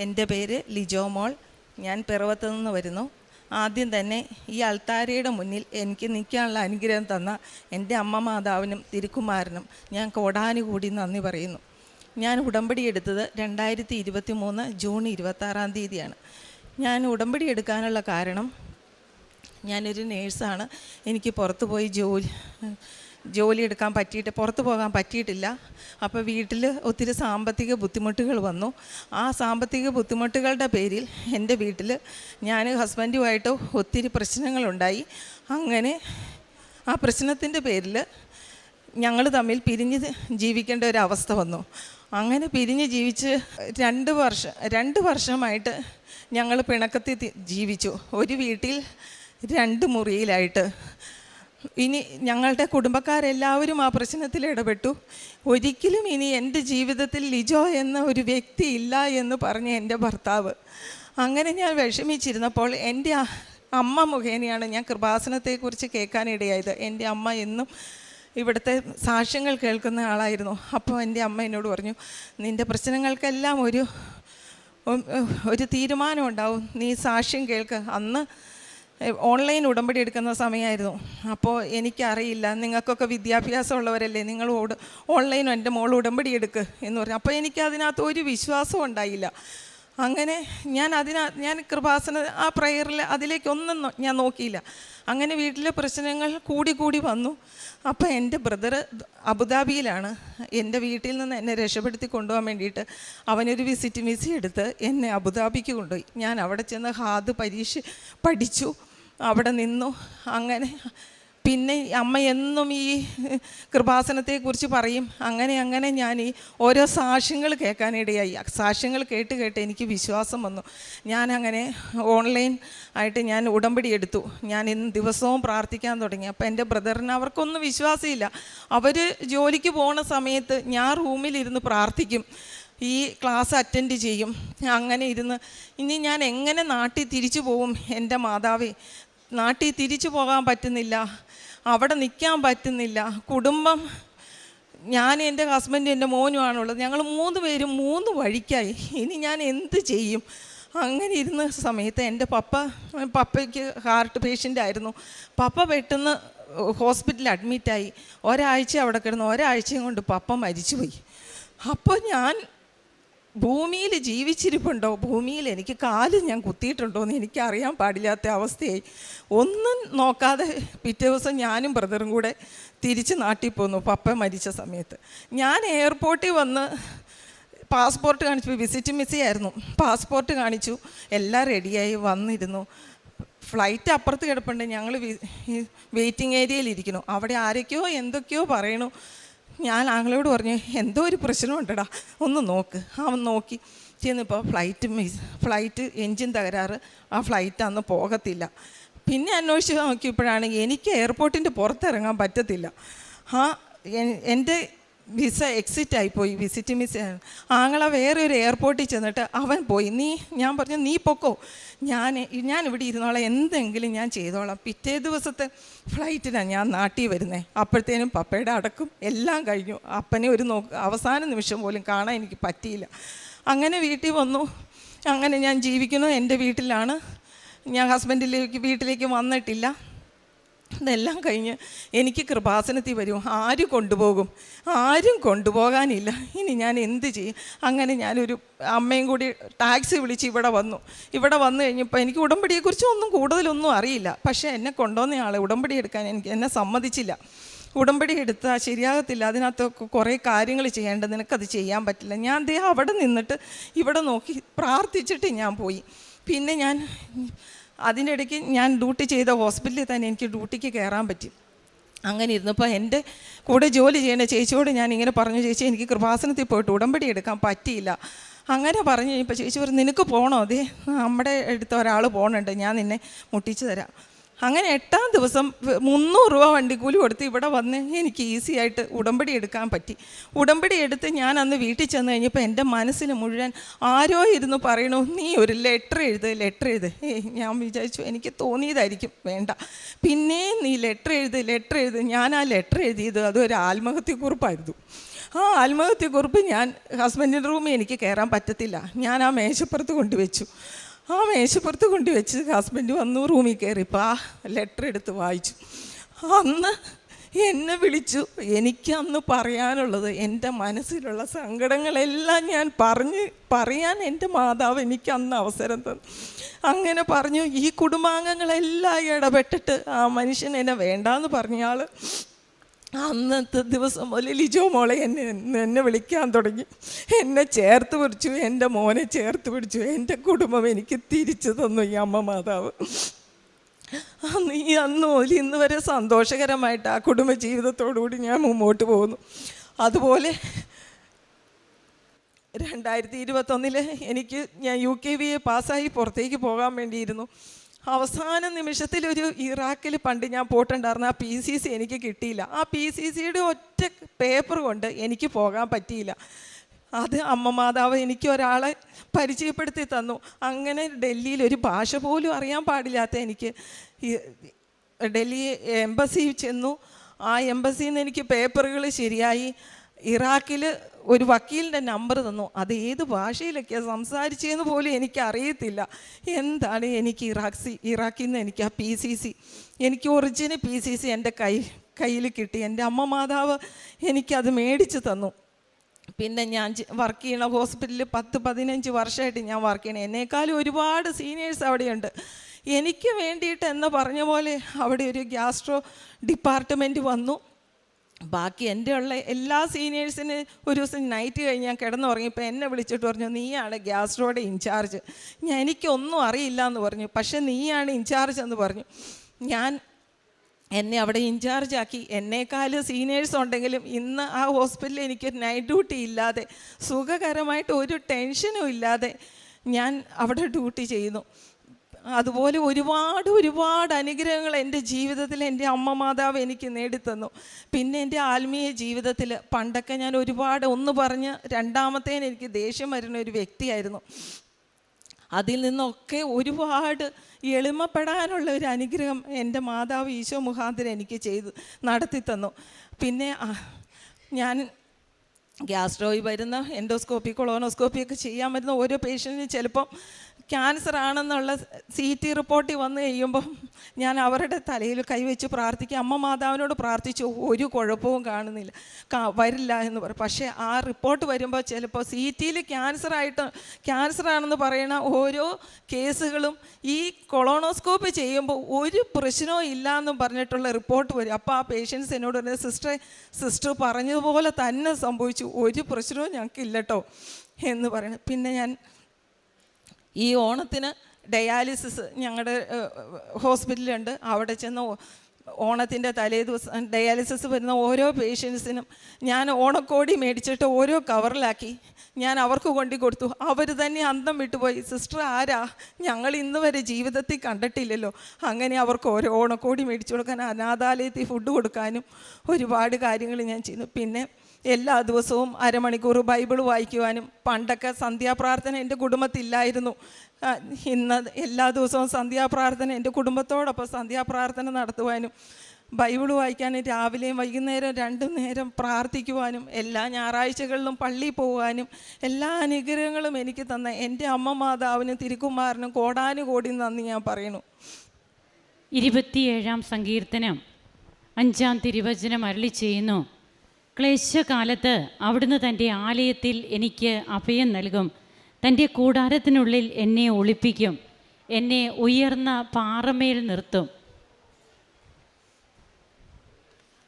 എന്റെ പേര് ലിജോ മോൾ. ഞാൻ പിറവത്ത് നിന്ന് വരുന്നു. ആദ്യം തന്നെ ഈ അൾത്താരയുടെ മുന്നിൽ എനിക്ക് നിൽക്കാനുള്ള അനുഗ്രഹം തന്ന എന്റെ അമ്മ മാതാവിനും തിരുക്കുമാരനും ഞാൻ കോടാനുകൂടി നന്ദി പറയുന്നു. ഞാൻ ഉടമ്പടി എടുത്തത് രണ്ടായിരത്തി ഇരുപത്തി മൂന്ന് ജൂൺ ഇരുപത്താറാം തീയതിയാണ്. ഞാൻ ഉടമ്പടി എടുക്കാനുള്ള കാരണം ഞാനൊരു നേഴ്സാണ്. എനിക്ക് പുറത്തുപോയി ജോലി ജോലി എടുക്കാൻ പറ്റിയിട്ട് പുറത്തു പോകാൻ പറ്റിയിട്ടില്ല. അപ്പോൾ വീട്ടിൽ ഒത്തിരി സാമ്പത്തിക ബുദ്ധിമുട്ടുകൾ വന്നു. ആ സാമ്പത്തിക ബുദ്ധിമുട്ടുകളുടെ പേരിൽ എന്റെ വീട്ടിൽ ഞാൻ ഹസ്ബൻഡുമായിട്ട് ഒത്തിരി പ്രശ്നങ്ങളുണ്ടായി. അങ്ങനെ ആ പ്രശ്നത്തിന്റെ പേരിൽ ഞങ്ങൾ തമ്മിൽ പിരിഞ്ഞ് ജീവിക്കേണ്ട ഒരു അവസ്ഥ വന്നു. അങ്ങനെ പിരിഞ്ഞ് ജീവിച്ച് രണ്ട് വർഷം രണ്ട് വർഷമായിട്ട് ഞങ്ങൾ പിണക്കത്തിൽ ജീവിച്ചു. ഒരു വീട്ടിൽ രണ്ട് മുറിയിലായിട്ട് ഇനി ഞങ്ങളുടെ കുടുംബക്കാരെല്ലാവരും ആ പ്രശ്നത്തിൽ ഇടപെട്ടു. ഒരിക്കലും ഇനി എന്റെ ജീവിതത്തിൽ ലിജോ എന്ന ഒരു വ്യക്തി ഇല്ല എന്ന് പറഞ്ഞ എന്റെ ഭർത്താവ്. അങ്ങനെ ഞാൻ വിഷമിച്ചിരുന്നപ്പോൾ എന്റെ അമ്മ മുഖേനയാണ് ഞാൻ കൃപാസനത്തെക്കുറിച്ച് കേൾക്കാനിടയായത്. എന്റെ അമ്മ എന്നും ഇവിടുത്തെ സാക്ഷ്യങ്ങൾ കേൾക്കുന്ന ആളായിരുന്നു. അപ്പോൾ എന്റെ അമ്മ എന്നോട് പറഞ്ഞു നിന്റെ പ്രശ്നങ്ങൾക്കെല്ലാം ഒരു ഒരു തീരുമാനം ഉണ്ടാവും നീ സാക്ഷ്യം കേൾക്ക്. അന്ന് ഓൺലൈൻ ഉടമ്പടി എടുക്കുന്ന സമയമായിരുന്നു അപ്പോൾ എനിക്കറിയില്ല നിങ്ങൾക്കൊക്കെ വിദ്യാഭ്യാസം ഉള്ളവരല്ലേ നിങ്ങൾ ഓട് ഓൺലൈൻ എന്റെ മോൾ ഉടമ്പടി എടുക്ക് എന്ന് പറഞ്ഞു. അപ്പോൾ എനിക്ക് അതിനകത്ത് ഒരു വിശ്വാസം ഉണ്ടായില്ല. അങ്ങനെ ഞാൻ അതിനാ ഞാൻ കൃപാസന ആ പ്രയറിൽ അതിലേക്കൊന്നും ഞാൻ നോക്കിയില്ല. അങ്ങനെ വീട്ടിലെ പ്രശ്നങ്ങൾ കൂടി കൂടി വന്നു. അപ്പോൾ എന്റെ ബ്രദർ അബുദാബിയിലാണ്. എന്റെ വീട്ടിൽ നിന്ന് എന്നെ രക്ഷപ്പെടുത്തി കൊണ്ടുപോകാൻ വേണ്ടിയിട്ട് അവനൊരു വിസിറ്റ് വിസ എടുത്ത് എന്നെ അബുദാബിക്ക് കൊണ്ടുപോയി. ഞാൻ അവിടെ ചെന്ന് ഹാദ് പരീക്ഷ പഠിച്ചു. അവിടെ നിന്നു. അങ്ങനെ പിന്നെ അമ്മ എന്നും ഈ കൃപാസനത്തെക്കുറിച്ച് പറയും. അങ്ങനെ അങ്ങനെ ഞാൻ ഈ ഓരോ സാക്ഷ്യങ്ങൾ കേൾക്കാനിടയായി. സാക്ഷ്യങ്ങൾ കേട്ട് കേട്ട് എനിക്ക് വിശ്വാസം വന്നു. ഞാൻ അങ്ങനെ ഓൺലൈൻ ആയിട്ട് ഞാൻ ഉടമ്പടി എടുത്തു. ഞാൻ ഇന്ന് ദിവസവും പ്രാർത്ഥിക്കാൻ തുടങ്ങി. അപ്പോൾ എന്റെ ബ്രദറിന് അവർക്കൊന്നും വിശ്വാസമില്ല. അവർ ജോലിക്ക് പോണ സമയത്ത് ഞാൻ റൂമിലിരുന്ന് പ്രാർത്ഥിക്കും. ഈ ക്ലാസ് അറ്റൻഡ് ചെയ്യും. അങ്ങനെ ഇരുന്ന് ഇനി ഞാൻ എങ്ങനെ നാട്ടിൽ തിരിച്ചു പോവും എന്റെ മാതാവേ? നാട്ടിൽ തിരിച്ചു പോകാൻ പറ്റുന്നില്ല അവിടെ നിൽക്കാൻ പറ്റുന്നില്ല. കുടുംബം ഞാൻ എന്റെ ഹസ്ബൻഡും എന്റെ മോനുമാണുള്ളത് ഞങ്ങൾ മൂന്ന് പേരും മൂന്ന് വഴിക്കായി. ഇനി ഞാൻ എന്ത് ചെയ്യും? അങ്ങനെ ഇരുന്ന സമയത്ത് എന്റെ പപ്പ പപ്പയ്ക്ക് ഹാർട്ട് പേഷ്യന്റ് ആയിരുന്നു. പപ്പ പെട്ടെന്ന് ഹോസ്പിറ്റലിൽ അഡ്മിറ്റായി ഒരാഴ്ച അവിടെ കിടന്നു ഒരാഴ്ചയും കൊണ്ട് പപ്പ മരിച്ചുപോയി. അപ്പോൾ ഞാൻ ഭൂമിയിൽ ജീവിച്ചിരിപ്പുണ്ടോ? ഭൂമിയിൽ എനിക്ക് കാൽ ഞാൻ കുത്തിയിട്ടുണ്ടോ എന്ന് എനിക്ക് അറിയാൻ പാടില്ലാത്ത അവസ്ഥയായി. ഒന്നും നോക്കാതെ പിറ്റേ ദിവസം ഞാനും ബ്രദറും കൂടെ തിരിച്ച് നാട്ടിൽ പോന്നു പപ്പ മരിച്ച സമയത്ത്. ഞാൻ എയർപോർട്ടിൽ വന്ന് പാസ്പോർട്ട് കാണിച്ചു വിസിറ്റ് മിസ്സിയായിരുന്നു പാസ്പോർട്ട് കാണിച്ചു എല്ലാം റെഡിയായി വന്നിരുന്നു. ഫ്ലൈറ്റ് അപ്പുറത്ത് കിടപ്പുണ്ട് ഞങ്ങൾ വെയിറ്റിംഗ് ഏരിയയിൽ ഇരിക്കുന്നു. അവിടെ ആരൊക്കെയോ എന്തൊക്കെയോ പറയണു. ഞാൻ ആങ്ങളോട് പറഞ്ഞു എന്തോ ഒരു പ്രശ്നമുണ്ടടാ ഒന്ന് നോക്ക്. അവൻ നോക്കി. ചെന്നിപ്പോൾ ഫ്ലൈറ്റ് മിസ് ഫ്ലൈറ്റ് എൻജിൻ തകരാറ് ആ ഫ്ലൈറ്റ് അന്ന് പോകത്തില്ല. പിന്നെ അന്വേഷിച്ച് നോക്കിയപ്പോഴാണ് എനിക്ക് എയർപോർട്ടിന്റെ പുറത്തിറങ്ങാൻ പറ്റത്തില്ല. ആ എൻ- എന്റെ വിസ എക്സിറ്റ് ആയിപ്പോയി. വിസിറ്റ് മിസ് ആങ്ങളെ വേറെ ഒരു എയർപോർട്ടിൽ ചെന്നിട്ട് അവൻ പോയി. നീ ഞാൻ പറഞ്ഞു നീ പൊക്കോ. ഞാൻ ഞാൻ ഇവിടെ ഇരുന്നോളാം. എന്തെങ്കിലും ഞാൻ ചെയ്തോളാം. പിറ്റേ ദിവസത്തെ ഫ്ലൈറ്റിനാണ് ഞാൻ നാട്ടിൽ വരുന്നത് അപ്പോഴത്തേനും പപ്പയുടെ അടക്കും എല്ലാം കഴിഞ്ഞു. അപ്പനെ ഒരു നോ അവസാന നിമിഷം പോലും കാണാൻ എനിക്ക് പറ്റിയില്ല. അങ്ങനെ വീട്ടിൽ വന്നു. അങ്ങനെ ഞാൻ ജീവിക്കുന്നു. എന്റെ വീട്ടിലാണ്. ഞാൻ ഹസ്ബൻഡിലേക്ക് വീട്ടിലേക്ക് വന്നിട്ടില്ല. ഇതെല്ലാം കഴിഞ്ഞ് എനിക്ക് കൃപാസനത്തിൽ വരും. ആര് കൊണ്ടുപോകും. ആരും കൊണ്ടുപോകാനില്ല. ഇനി ഞാൻ എന്ത് ചെയ്യും? അങ്ങനെ ഞാനൊരു അമ്മയും കൂടി ടാക്സി വിളിച്ച് ഇവിടെ വന്നു. ഇവിടെ വന്നു കഴിഞ്ഞപ്പോൾ എനിക്ക് ഉടമ്പടിയെക്കുറിച്ച് ഒന്നും കൂടുതലൊന്നും അറിയില്ല. പക്ഷേ എന്നെ കൊണ്ടുവന്ന ആളെ ഉടമ്പടി എടുക്കാൻ എനിക്ക് എന്നെ സമ്മതിച്ചില്ല. ഉടമ്പടി എടുത്താൽ ശരിയാകത്തില്ല. അതിനകത്ത് കുറേ കാര്യങ്ങൾ ചെയ്യേണ്ടത് നിനക്കത് ചെയ്യാൻ പറ്റില്ല. ഞാൻ ദേ അവിടെ നിന്നിട്ട് ഇവിടെ നോക്കി പ്രാർത്ഥിച്ചിട്ട് ഞാൻ പോയി. പിന്നെ ഞാൻ അതിന്റെ ഇടയ്ക്ക് ഞാൻ ഡ്യൂട്ടി ചെയ്ത ഹോസ്പിറ്റലിൽ തന്നെ എനിക്ക് ഡ്യൂട്ടിക്ക് കയറാൻ പറ്റി. അങ്ങനെ ഇരുന്നപ്പോൾ എന്റെ കൂടെ ജോലി ചെയ്യുന്ന ചേച്ചിയോട് ഞാൻ ഇങ്ങനെ പറഞ്ഞു ചേച്ചി എനിക്ക് കൃപാസനത്തിൽ പോയിട്ട് ഉടമ്പടി എടുക്കാൻ പറ്റിയില്ല. അങ്ങനെ പറഞ്ഞു കഴിഞ്ഞപ്പോൾ ചേച്ചി പറഞ്ഞു നിനക്ക് പോകണോ അതെ നമ്മുടെ അടുത്ത് ഒരാൾ പോകണുണ്ട് ഞാൻ നിന്നെ മുട്ടിച്ച് തരാം. അങ്ങനെ എട്ടാം ദിവസം മുന്നൂറ് രൂപ വണ്ടിക്കൂലി കൊടുത്ത് ഇവിടെ വന്ന് എനിക്ക് ഈസി ആയിട്ട് ഉടമ്പടി എടുക്കാൻ പറ്റി. ഉടമ്പടി എടുത്ത് ഞാൻ അന്ന് വീട്ടിൽ ചെന്ന് കഴിഞ്ഞപ്പോൾ എന്റെ മനസ്സിൽ മുഴുവൻ ആരോ ഇരുന്ന് പറയണു നീ ഒരു ലെറ്റർ എഴുത് ലെറ്റർ എഴുത്. ഞാൻ വിചാരിച്ചു എനിക്ക് തോന്നിയതായിരിക്കും വേണ്ട. പിന്നെ നീ ലെറ്റർ എഴുത് ലെറ്റർ എഴുത്. ഞാൻ ആ ലെറ്റർ എഴുതിയത് അതൊരു ആത്മഹത്യക്കുറിപ്പായിരുന്നു. ആ ആത്മഹത്യക്കുറിപ്പ് ഞാൻ ഹസ്ബൻഡിന്റെ റൂമിൽ എനിക്ക് കയറാൻ പറ്റത്തില്ല. ഞാൻ ആ മേശപ്പുറത്ത് കൊണ്ടുവച്ചു. ആ മേശപ്പുറത്ത് കൊണ്ടുവച്ച് ഹസ്ബൻഡ് വന്നു റൂമിൽ കയറിയപ്പോൾ ആ ലെറ്റർ എടുത്ത് വായിച്ചു. അന്ന് എന്നെ വിളിച്ചു. എനിക്ക് അന്ന് പറയാനുള്ളത് എന്റെ മനസ്സിലുള്ള സങ്കടങ്ങളെല്ലാം ഞാൻ പറഞ്ഞ് പറയാൻ എന്റെ മാതാവ് എനിക്ക് അന്ന് അവസരം തന്നു. അങ്ങനെ പറഞ്ഞു ഈ കുടുംബാംഗങ്ങളെല്ലാം ഇടപെട്ടിട്ട് ആ മനുഷ്യൻ എന്നെ വേണ്ടാന്ന് പറഞ്ഞയാൾ അന്നത്തെ ദിവസം മുതൽ ലിജോ മോളെ എന്നെ എന്നെ വിളിക്കാൻ തുടങ്ങി. എന്നെ ചേർത്ത് പിടിച്ചു എന്റെ മോനെ ചേർത്ത് പിടിച്ചു എന്റെ കുടുംബം എനിക്ക് തിരിച്ചു തന്നു ഈ അമ്മ മാതാവ്. അന്ന് ഈ അന്ന് മുതൽ ഇന്ന് വരെ സന്തോഷകരമായിട്ട് ആ കുടുംബ ജീവിതത്തോടുകൂടി ഞാൻ മുമ്പോട്ട് പോകുന്നു. അതുപോലെ രണ്ടായിരത്തി ഇരുപത്തൊന്നിൽ എനിക്ക് ഞാൻ യു കെ വി എ പാസ്സായി പുറത്തേക്ക് പോകാൻ വേണ്ടിയിരുന്നു. അവസാന നിമിഷത്തിൽ ഒരു ഇറാഖിൽ പണ്ട് ഞാൻ പോയിട്ടുണ്ടായിരുന്നു ആ പി സി സി എനിക്ക് കിട്ടിയില്ല. ആ പി സി സിയുടെ ഒറ്റ പേപ്പർ കൊണ്ട് എനിക്ക് പോകാൻ പറ്റിയില്ല. അത് അമ്മ മാതാവ് എനിക്ക് ഒരാളെ പരിചയപ്പെടുത്തി തന്നു. അങ്ങനെ ഡൽഹിയിൽ ഒരു ഭാഷ പോലും അറിയാൻ പാടില്ലാത്ത എനിക്ക് ഡൽഹി എംബസി ചെന്നു. ആ എംബസിയിൽ നിന്ന് എനിക്ക് പേപ്പറുകൾ ശരിയായി. ഇറാഖിൽ ഒരു വക്കീലിന്റെ നമ്പർ തന്നു. അത് ഏത് ഭാഷയിലൊക്കെയാണ് സംസാരിച്ചതെന്ന് പോലും എനിക്ക് അറിയത്തില്ല എന്താണ് എനിക്ക് ഇറാഖ് ഇറാഖിൽ നിന്ന് എനിക്ക് ആ പി സി സി എനിക്ക് ഒറിജിനൽ പി സി സി എന്റെ കൈ കയ്യിൽ കിട്ടി. എന്റെ അമ്മ മാതാവ് എനിക്കത് മേടിച്ച് തന്നു. പിന്നെ ഞാൻ വർക്ക് ചെയ്യണ ഹോസ്പിറ്റലിൽ പത്ത് പതിനഞ്ച് വർഷമായിട്ട് ഞാൻ വർക്ക് ചെയ്യണം. എന്നേക്കാളും ഒരുപാട് സീനിയേഴ്സ് അവിടെയുണ്ട്. എനിക്ക് വേണ്ടിയിട്ട് എന്ന് പറഞ്ഞ പോലെ അവിടെ ഒരു ഗ്യാസ്ട്രോ ഡിപ്പാർട്ട്മെന്റ് വന്നു. ബാക്കി എന്റെ ഉള്ള എല്ലാ സീനിയേഴ്സിന് ഒരു ദിവസം നൈറ്റ് കഴിഞ്ഞ് ഞാൻ കിടന്നുറങ്ങിയപ്പോൾ എന്നെ വിളിച്ചിട്ട് പറഞ്ഞു നീയാണ് ഗ്യാസ്ട്രോയുടെ ഇൻചാർജ് ഞാൻ എനിക്കൊന്നും അറിയില്ല എന്ന് പറഞ്ഞു. പക്ഷേ നീയാണ് ഇൻചാർജ് എന്ന് പറഞ്ഞു. ഞാൻ എന്നെ അവിടെ ഇൻചാർജ് ആക്കി. എന്നേക്കാൾ സീനിയേഴ്സ് ഉണ്ടെങ്കിലും ഇന്ന് ആ ഹോസ്പിറ്റലിൽ എനിക്ക് നൈറ്റ് ഡ്യൂട്ടി ഇല്ലാതെ സുഖകരമായിട്ട് ഒരു ടെൻഷനും ഇല്ലാതെ ഞാൻ അവിടെ ഡ്യൂട്ടി ചെയ്യുന്നു. അതുപോലെ ഒരുപാട് ഒരുപാട് അനുഗ്രഹങ്ങൾ എന്റെ ജീവിതത്തിൽ എന്റെ അമ്മ മാതാവ് എനിക്ക് നേടിത്തന്നു. പിന്നെ എന്റെ ആത്മീയ ജീവിതത്തിൽ പണ്ടൊക്കെ ഞാൻ ഒരുപാട് ഒന്ന് പറഞ്ഞ് രണ്ടാമത്തേന് എനിക്ക് ദേഷ്യം വരുന്ന ഒരു വ്യക്തിയായിരുന്നു. അതിൽ നിന്നൊക്കെ ഒരുപാട് എളിമപ്പെടാനുള്ള ഒരു അനുഗ്രഹം എന്റെ മാതാവ് ഈശോ മുഖാന്തരം എനിക്ക് ചെയ്ത് നടത്തിത്തന്നു. പിന്നെ ഞാൻ ഗ്യാസ്ട്രോയി വരുന്ന എൻഡോസ്കോപ്പി കൊളോണോസ്കോപ്പി ഒക്കെ ചെയ്യാൻ വരുന്ന ഓരോ പേഷ്യന്റിനും ചിലപ്പം ക്യാൻസർ ആണെന്നുള്ള സി ടി റിപ്പോർട്ടിൽ വന്ന് കഴിയുമ്പം ഞാൻ അവരുടെ തലയിൽ കൈവച്ച് പ്രാർത്ഥിക്കുക അമ്മ മാതാവിനോട് പ്രാർത്ഥിച്ചു ഒരു കുഴപ്പവും കാണുന്നില്ല. വരില്ല എന്ന് പറയും. പക്ഷേ ആ റിപ്പോർട്ട് വരുമ്പോൾ ചിലപ്പോൾ സി ടിയിൽ ക്യാൻസർ ആണെന്ന് പറയുന്ന ഓരോ കേസുകളും ഈ കൊളോണോസ്കോപ്പ് ചെയ്യുമ്പോൾ ഒരു പ്രശ്നവും ഇല്ല എന്നും പറഞ്ഞിട്ടുള്ള റിപ്പോർട്ട് വരും. അപ്പോൾ ആ പേഷ്യൻസ് എന്നോട് പറഞ്ഞത് സിസ്റ്റർ സിസ്റ്റർ പറഞ്ഞതുപോലെ തന്നെ സംഭവിച്ചു. ഒരു പ്രശ്നവും ഞങ്ങൾക്കില്ല കേട്ടോ എന്ന് പറയുന്നത് പിന്നെ ഞാൻ ഈ ഓണത്തിന് ഡയാലിസിസ് ഞങ്ങളുടെ ഹോസ്പിറ്റലുണ്ട് അവിടെ ചെന്ന് ഓണത്തിന്റെ തലേ ദിവസം ഡയാലിസിസ് വരുന്ന ഓരോ പേഷ്യൻസിനും ഞാൻ ഓണക്കോടി മേടിച്ചിട്ട് ഓരോ കവറിലാക്കി. ഞാൻ അവർക്ക് കൊണ്ടു കൊടുത്തു. അവർ തന്നെ അന്തം വിട്ടുപോയി. സിസ്റ്റർ ആരാ? ഞങ്ങൾ ഇന്ന് വരെ ജീവിതത്തിൽ കണ്ടിട്ടില്ലല്ലോ. അങ്ങനെ അവർക്ക് ഓരോ ഓണക്കോടി മേടിച്ചു കൊടുക്കാൻ അനാഥാലയത്തിൽ ഫുഡ് കൊടുക്കാനും ഒരുപാട് കാര്യങ്ങൾ ഞാൻ ചെയ്യുന്നു. പിന്നെ എല്ലാ ദിവസവും അരമണിക്കൂർ ബൈബിൾ വായിക്കുവാനും പണ്ടൊക്കെ സന്ധ്യാപ്രാർത്ഥന എന്റെ കുടുംബത്തില്ലായിരുന്നു. ഇന്ന് എല്ലാ ദിവസവും സന്ധ്യാപ്രാർത്ഥന എന്റെ കുടുംബത്തോടൊപ്പം സന്ധ്യാപ്രാർത്ഥന നടത്തുവാനും ബൈബിൾ വായിക്കാനും രാവിലെയും വൈകുന്നേരം രണ്ടു നേരം പ്രാർത്ഥിക്കുവാനും എല്ലാ ഞായറാഴ്ചകളിലും പള്ളിയിൽ പോകാനും എല്ലാ അനുഗ്രഹങ്ങളും എനിക്ക് തന്ന എന്റെ അമ്മ മാതാവിനും തിരുക്കുമാറിനും കോടാനുകോടി നന്ദി ഞാൻ പറയുന്നു. ഇരുപത്തിയേഴാം സങ്കീർത്തനം അഞ്ചാം തിരുവചനം അരളി ചെയ്യുന്നു. ക്ലേശകാലത്ത് അവിടുന്ന് തന്റെ ആലയത്തിൽ എനിക്ക് അഭയം നൽകും. തന്റെ കൂടാരത്തിനുള്ളിൽ എന്നെ ഒളിപ്പിക്കും. എന്നെ ഉയർന്ന പാറമേൽ നിർത്തും.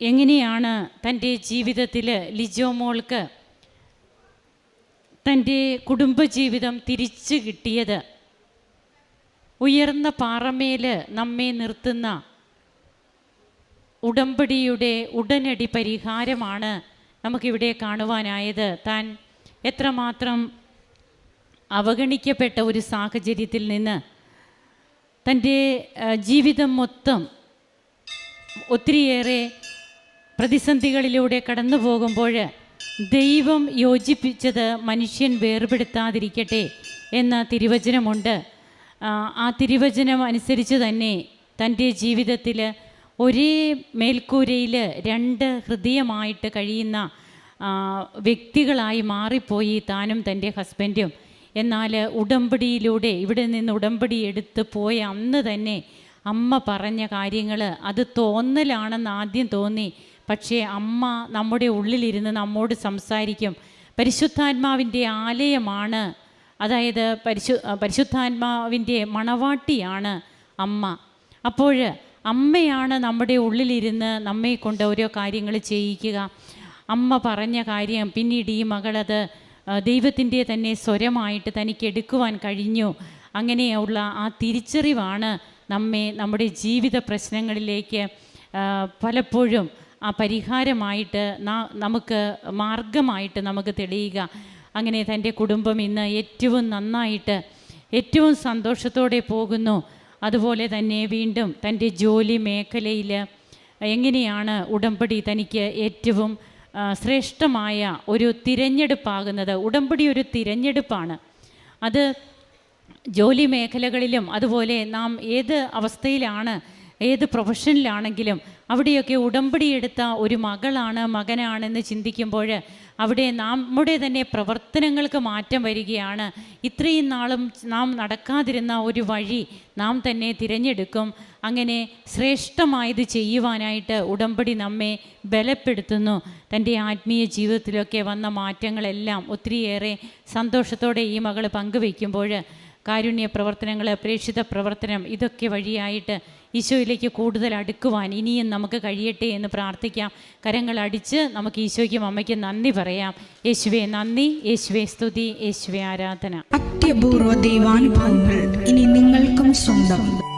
എങ്ങനെയാണ് തന്റെ ജീവിതത്തിൽ ലിജോ മോൾക്ക് തന്റെ കുടുംബജീവിതം തിരിച്ചു കിട്ടിയത്? ഉയർന്ന പാറമേൽ നമ്മെ നിർത്തുന്ന ഉടമ്പടിയുടെ ഉടനടി പരിഹാരമാണ് നമുക്കിവിടെ കാണുവാനായത്. താൻ എത്രമാത്രം അവഗണിക്കപ്പെട്ട ഒരു സാഹചര്യത്തിൽ നിന്ന് തന്റെ ജീവിതം മൊത്തം ഒത്തിരിയേറെ പ്രതിസന്ധികളിലൂടെ കടന്നു പോകുമ്പോൾ ദൈവം യോജിപ്പിച്ചത് മനുഷ്യൻ വേർപെടുത്താതിരിക്കട്ടെ എന്ന തിരുവചനമുണ്ട്. ആ, തിരുവചനം അനുസരിച്ച് തന്നെ തന്റെ ജീവിതത്തിൽ ഒരേ മേൽക്കൂരയിൽ രണ്ട് ഹൃദയമായിട്ട് കഴിയുന്ന വ്യക്തികളായി മാറിപ്പോയി താനും തന്റെ ഹസ്ബൻഡും. എന്നാൽ ഉടമ്പടിയിലൂടെ ഇവിടെ നിന്ന് ഉടമ്പടി എടുത്ത് പോയ അന്ന് തന്നെ അമ്മ പറഞ്ഞ കാര്യങ്ങൾ അത് തോന്നലാണെന്ന് ആദ്യം തോന്നി. പക്ഷേ അമ്മ നമ്മുടെ ഉള്ളിലിരുന്ന് നമ്മോട് സംസാരിക്കും. പരിശുദ്ധാത്മാവിന്റെ ആലയമാണ് അതായത് പരിശു പരിശുദ്ധാത്മാവിന്റെ മണവാട്ടിയാണ് അമ്മ. അപ്പോൾ അമ്മയാണ് നമ്മുടെ ഉള്ളിലിരുന്ന് നമ്മെ കൊണ്ട് ഓരോ കാര്യങ്ങൾ ചെയ്യിക്കുക. അമ്മ പറഞ്ഞ കാര്യം പിന്നീട് ഈ മകളത് ദൈവത്തിന്റെ തന്നെ സ്വരമായിട്ട് തനിക്ക് എടുക്കുവാൻ കഴിഞ്ഞു. അങ്ങനെയുള്ള ആ തിരിച്ചറിവാണ് നമ്മെ നമ്മുടെ ജീവിത പ്രശ്നങ്ങളിലേക്ക് പലപ്പോഴും ആ പരിഹാരമായിട്ട് നമുക്ക് മാർഗമായിട്ട് നമുക്ക് തെളിയുക. അങ്ങനെ തന്റെ കുടുംബം ഇന്ന് ഏറ്റവും നന്നായിട്ട് ഏറ്റവും സന്തോഷത്തോടെ പോകുന്നു. അതുപോലെ തന്നെ വീണ്ടും തന്റെ ജോലി മേഖലയിൽ എങ്ങനെയാണ് ഉടമ്പടി തനിക്ക് ഏറ്റവും ശ്രേഷ്ഠമായ ഒരു തിരഞ്ഞെടുപ്പാകുന്നത്? ഉടമ്പടി ഒരു തിരഞ്ഞെടുപ്പാണ്. അത് ജോലി മേഖലകളിലും അതുപോലെ നാം ഏത് അവസ്ഥയിലാണ് ഏത് പ്രൊഫഷനിലാണെങ്കിലും അവിടെയൊക്കെ ഉടമ്പടി എടുത്ത ഒരു മകളാണ് മകനാണെന്ന് ചിന്തിക്കുമ്പോൾ അവിടെ നമ്മുടെ തന്നെ പ്രവർത്തനങ്ങൾക്ക് മാറ്റം വരികയാണ്. ഇത്രയും നാളും നാം നടക്കാതിരുന്ന ഒരു വഴി നാം തന്നെ തിരഞ്ഞെടുക്കും. അങ്ങനെ ശ്രേഷ്ഠമായത് ചെയ്യുവാനായിട്ട് ഉടമ്പടി നമ്മെ ബലപ്പെടുത്തുന്നു. തന്റെ ആത്മീയ ജീവിതത്തിലൊക്കെ വന്ന മാറ്റങ്ങളെല്ലാം ഒത്തിരിയേറെ സന്തോഷത്തോടെ ഈ മകൾ പങ്കുവയ്ക്കുമ്പോൾ കാരുണ്യ പ്രവർത്തനങ്ങൾ പ്രേക്ഷിത പ്രവർത്തനം ഇതൊക്കെ വഴിയായിട്ട് ഈശോയിലേക്ക് കൂടുതൽ അടുക്കുവാൻ ഇനിയും നമുക്ക് കഴിയട്ടെ എന്ന് പ്രാർത്ഥിക്കാം. കരങ്ങൾ അടിച്ച് നമുക്ക് ഈശോയ്ക്കും അമ്മയ്ക്കും നന്ദി പറയാം. യേശുവേ നന്ദി. യേശുവേ സ്തുതി. യേശുവെ ആരാധന. അത്യപൂർവ ദൈവാനുഭവങ്ങൾ ഇനി നിങ്ങൾക്കും സ്വന്തം.